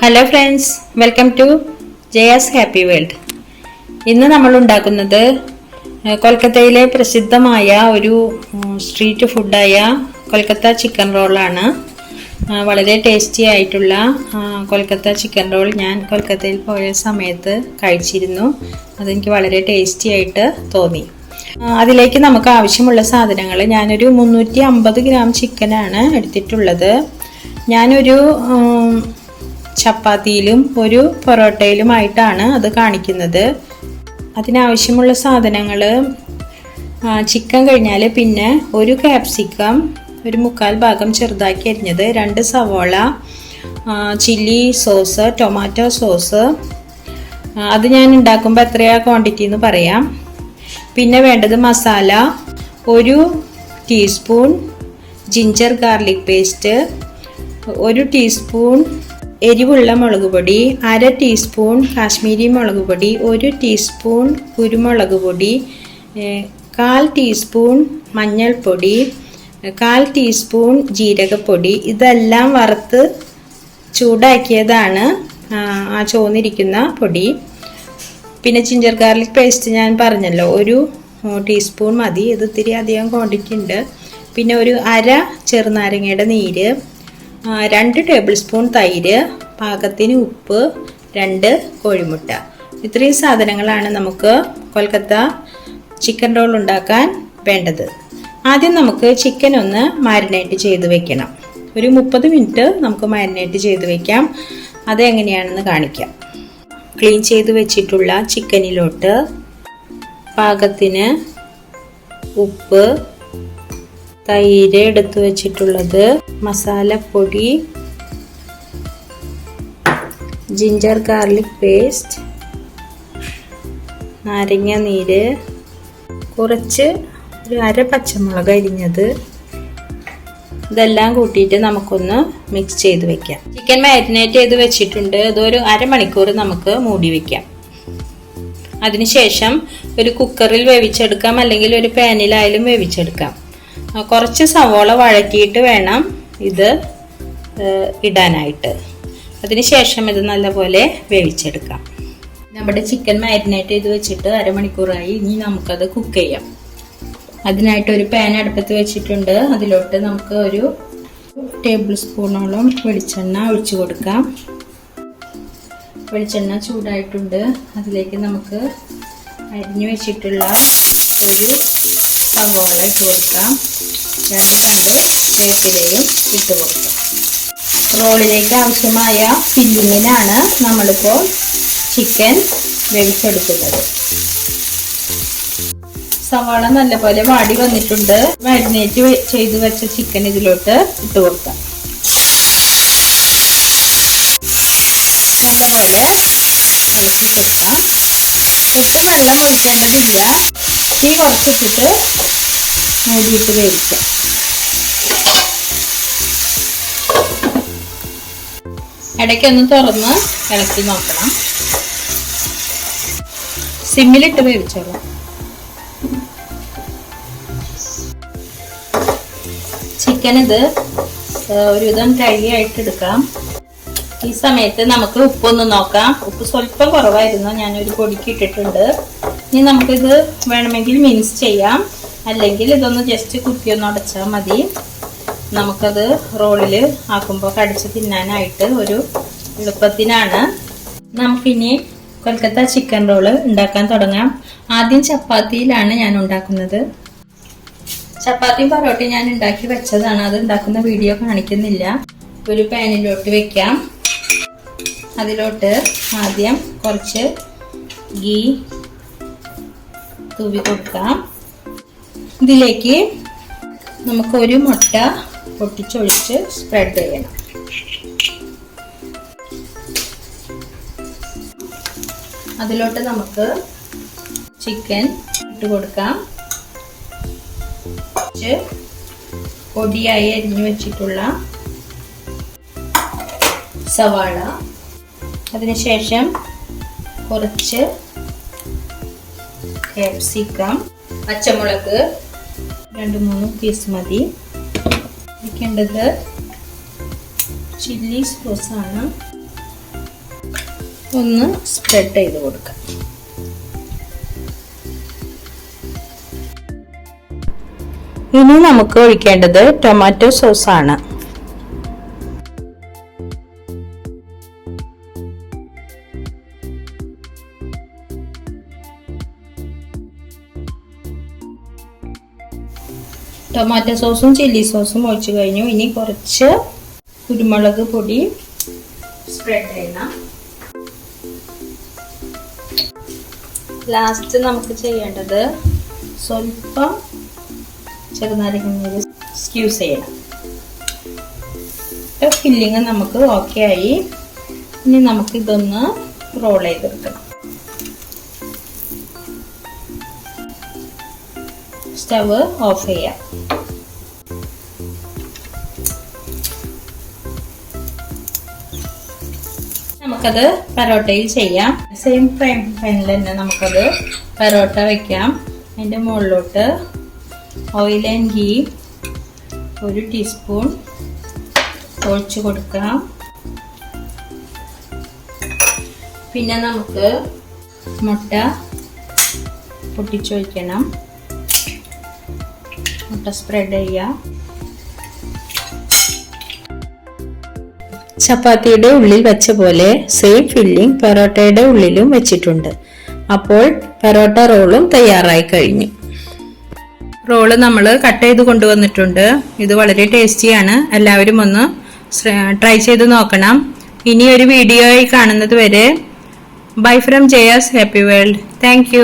Hello friends welcome to Jaya's Happy World ഇന്ന് നമ്മൾ ഉണ്ടാക്കുന്നത് കൊൽക്കത്തയിലെ പ്രസിദ്ധമായ ഒരു സ്ട്രീറ്റ് ഫുഡായ കൊൽക്കത്ത ചിക്കൻ റോളാണ് വളരെ ടേസ്റ്റി ആയിട്ടുള്ള കൊൽക്കത്ത ചിക്കൻ റോൾ ഞാൻ കൊൽക്കത്തയിൽ പോയ സമയത്ത് കഴിച്ചിരുന്നു. അതെനിക്ക് വളരെ ടേസ്റ്റി ആയിട്ട് തോന്നി. അതിലേക്ക് നമുക്ക് ആവശ്യമുള്ള സാധനങ്ങൾ ഞാനൊരു മുന്നൂറ്റി അമ്പത് ഗ്രാം ചിക്കനാണ് എടുത്തിട്ടുള്ളത്. ഞാനൊരു ചപ്പാത്തിയിലും ഒരു പൊറോട്ടയിലുമായിട്ടാണ് അത് കാണിക്കുന്നത്. അതിനാവശ്യമുള്ള സാധനങ്ങൾ ചിക്കൻ കഴിഞ്ഞാൽ പിന്നെ ഒരു ക്യാപ്സിക്കം ഒരു മുക്കാൽ ഭാഗം ചെറുതാക്കി അരിഞ്ഞത് രണ്ട് സവോള ചില്ലി സോസ് ടൊമാറ്റോ സോസ്. അത് ഞാൻ ഉണ്ടാക്കുമ്പോൾ എത്രയാ ക്വാണ്ടിറ്റി എന്ന് പറയാം. പിന്നെ വേണ്ടത് മസാല ഒരു ടീസ്പൂൺ ജിഞ്ചർ ഗാർലിക് പേസ്റ്റ് ഒരു ടീസ്പൂൺ എരിവുള്ള മുളക് പൊടി അര ടീസ്പൂൺ കാശ്മീരി മുളക് പൊടി ഒരു ടീസ്പൂൺ കുരുമുളക് പൊടി കാൽ ടീസ്പൂൺ മഞ്ഞൾപ്പൊടി കാൽ ടീസ്പൂൺ ജീരകപ്പൊടി. ഇതെല്ലാം വറുത്ത് ചൂടാക്കിയതാണ് ആ, ചോന്നിരിക്കുന്ന പൊടി. പിന്നെ ജിഞ്ചർ ഗാർലിക് പേസ്റ്റ് ഞാൻ പറഞ്ഞല്ലോ ഒരു ടീസ്പൂൺ മതി. ഇത് ഇത്തിരി അധികം ക്വാണ്ടിറ്റി ഉണ്ട്. പിന്നെ ഒരു അര ചെറുനാരങ്ങയുടെ നീര് രണ്ട് ടേബിൾ സ്പൂൺ തൈര് പാകത്തിന് ഉപ്പ് രണ്ട് കോഴിമുട്ട. ഇത്രയും സാധനങ്ങളാണ് നമുക്ക് കൊൽക്കത്ത ചിക്കൻ റോൾ ഉണ്ടാക്കാൻ വേണ്ടത്. ആദ്യം നമുക്ക് ചിക്കൻ ഒന്ന് മാരിനേറ്റ് ചെയ്ത് വെക്കണം. ഒരു മുപ്പത് മിനിറ്റ് നമുക്ക് മാരിനേറ്റ് ചെയ്ത് വെക്കാം. അതെങ്ങനെയാണെന്ന് കാണിക്കാം. ക്ലീൻ ചെയ്ത് വെച്ചിട്ടുള്ള ചിക്കനിലോട്ട് പാകത്തിന് ഉപ്പ് തൈര് എടുത്തു വെച്ചിട്ടുള്ളത്. മസാലപ്പൊടി ജിഞ്ചർ ഗാർലിക് പേസ്റ്റ്. നാരങ്ങ നീര്. കുറച്ച് ഒരു അര പച്ചമുളക് അരിഞ്ഞത്. ഇതെല്ലാം കൂട്ടിയിട്ട് നമുക്കൊന്ന് മിക്സ് ചെയ്ത് വെക്കാം. ചിക്കൻ മാരിനേറ്റ് ചെയ്ത് വെച്ചിട്ടുണ്ട്. ഇതൊരു അരമണിക്കൂർ നമുക്ക് മൂടി വെക്കാം. അതിനുശേഷം ഒരു കുക്കറിൽ വേവിച്ചെടുക്കാം. അല്ലെങ്കിൽ ഒരു പാനിലായാലും വേവിച്ചെടുക്കാം. കുറച്ച് സവോള വഴറ്റിയിട്ട് വേണം ഇത് ഇടാനായിട്ട്. അതിനുശേഷം ഇത് നല്ലപോലെ വേവിച്ചെടുക്കാം. നമ്മുടെ ചിക്കൻ മാരിനേറ്റ് ചെയ്ത് വെച്ചിട്ട് അരമണിക്കൂറായി. ഇനി നമുക്കത് കുക്ക് ചെയ്യാം. അതിനായിട്ട് ഒരു പാൻ അടുപ്പത്ത് വെച്ചിട്ടുണ്ട്. അതിലോട്ട് നമുക്ക് ഒരു ടേബിൾ സ്പൂണോളം വെളിച്ചെണ്ണ ഒഴിച്ചു കൊടുക്കാം. വെളിച്ചെണ്ണ ചൂടായിട്ടുണ്ട്. അതിലേക്ക് നമുക്ക് അരിഞ്ഞു വെച്ചിട്ടുള്ള ഒരു സവോള ഇട്ട് കൊടുക്കാം. രണ്ട് തണ്ട് വേപ്പിലയും ഇട്ട് കൊടുക്കും റോളിലേക്ക് ആവശ്യമായ ഫില്ലിങ്ങിനാണ് നമ്മളിപ്പോൾ ചിക്കൻ വേവിച്ചെടുക്കുന്നത്. സവാള നല്ലപോലെ വാടി വന്നിട്ടുണ്ട്. മാരിനേറ്റ് ചെയ്ത് വെച്ച ചിക്കൻ ഇതിലോട്ട് ഇട്ട് കൊടുക്കാം. നല്ലപോലെ ഇളക്കി കൊടുക്കാം. ഒട്ടും വെള്ളം ഒഴിക്കേണ്ടതില്ല തീ കുറച്ചിട്ടിട്ട് മൂടിയിട്ട് വേവിക്കാം. ഇടയ്ക്കൊന്ന് തുറന്ന് ഇളക്കി നോക്കണം. സിമ്മിലിട്ട് വേവിച്ചോളാം. ചിക്കൻ ഇത് ഒരുവിധം കഴുകി ആയിട്ട് എടുക്കാം. ഈ സമയത്ത് നമുക്ക് ഉപ്പൊന്ന് നോക്കാം. ഉപ്പ് സ്വല്പം കുറവായിരുന്നു. ഞാനൊരു പൊടിക്ക് ഇട്ടിട്ടുണ്ട്. ഇനി നമുക്കിത് വേണമെങ്കിൽ മിൻസ് ചെയ്യാം. അല്ലെങ്കിൽ ഇതൊന്ന് ജസ്റ്റ് കുത്തി ഒന്ന് ഉടച്ചാൽ മതി. നമുക്കത് റോളിൽ ആക്കുമ്പോൾ കടിച്ച് തിന്നാനായിട്ട് ഒരു എളുപ്പത്തിനാണ്. നമുക്കിനി കൊൽക്കത്ത ചിക്കൻ റോൾ ഉണ്ടാക്കാൻ തുടങ്ങാം. ആദ്യം ചപ്പാത്തിയിലാണ് ഞാൻ ഉണ്ടാക്കുന്നത്. ചപ്പാത്തിയും പൊറോട്ടയും ഞാൻ ഉണ്ടാക്കി വെച്ചതാണ്. അത് ഉണ്ടാക്കുന്ന വീഡിയോ കാണിക്കുന്നില്ല. ഒരു പാനിലോട്ട് വെക്കാം. അതിലോട്ട് ആദ്യം കുറച്ച് ഗീ തൂവി കൊടുക്കാം. ഇതിലേക്ക് നമുക്കൊരു മുട്ട പൊട്ടിച്ചൊഴിച്ച് സ്പ്രെഡ് ചെയ്യണം. അതിലോട്ട് നമുക്ക് ചിക്കൻ ഇട്ട് കൊടുക്കാം. പൊടിയായി അരിഞ്ഞു വെച്ചിട്ടുള്ള സവാള. അതിനുശേഷം കുറച്ച് കാപ്സിക്കം പച്ചമുളക് രണ്ട് മൂന്ന് പീസ് മതി. വെക്കേണ്ടത് ചില്ലി സോസാണ് ഒന്ന് സ്പ്രെഡ് ചെയ്ത് കൊടുക്കാം. ഇനി നമുക്ക് ഒഴിക്കേണ്ടത് ടൊമാറ്റോ സോസ് ടൊമാറ്റോ സോസും ചില്ലി സോസും ഒഴിച്ചു കഴിഞ്ഞു. ഇനി കുറച്ച് കുരുമുളക് പൊടി സ്പ്രെഡ് ചെയ്യണം. ലാസ്റ്റ് നമുക്ക് ചെയ്യേണ്ടത് സ്വല്പം ചെറുനാരങ്ങ സ്ക്യൂസ് ചെയ്യണം. ഫില്ലിങ് നമുക്ക് ഓക്കെ ആയി. ഇനി നമുക്ക് ഇതൊന്ന് റോൾ ചെയ്തെടുക്കണം. സ്റ്റവ് ഓഫ് ചെയ്യാം നമുക്കത് പെറോട്ടയിൽ ചെയ്യാം. സെയിം ഫ്രൈ പാനിൽ തന്നെ നമുക്കത് പെറോട്ട വെക്കാം. അതിന്റെ മുകളിലോട്ട് ഓയിൽ ആൻഡ് ഗീ ഒരു ടീസ്പൂൺ ഒഴിച്ച് കൊടുക്കാം. പിന്നെ നമുക്ക് മുട്ട പൊട്ടിച്ചൊഴിക്കണം മുട്ട സ്പ്രെഡ് ചെയ്യാം. ചപ്പാത്തിയുടെ ഉള്ളിൽ വെച്ച പോലെ സെയിം ഫില്ലിംഗ് പെറോട്ടയുടെ ഉള്ളിലും വെച്ചിട്ടുണ്ട്. അപ്പോൾ പെറോട്ട റോളും തയ്യാറായി കഴിഞ്ഞു. റോൾ നമ്മൾ കട്ട് ചെയ്ത് കൊണ്ടുവന്നിട്ടുണ്ട്. ഇത് വളരെ ടേസ്റ്റിയാണ് എല്ലാവരും ഒന്ന് ട്രൈ ചെയ്ത് നോക്കണം. ഇനി ഒരു വീഡിയോയിൽ കാണുന്നത് വരെ. Bye from Jaya's Happy World thank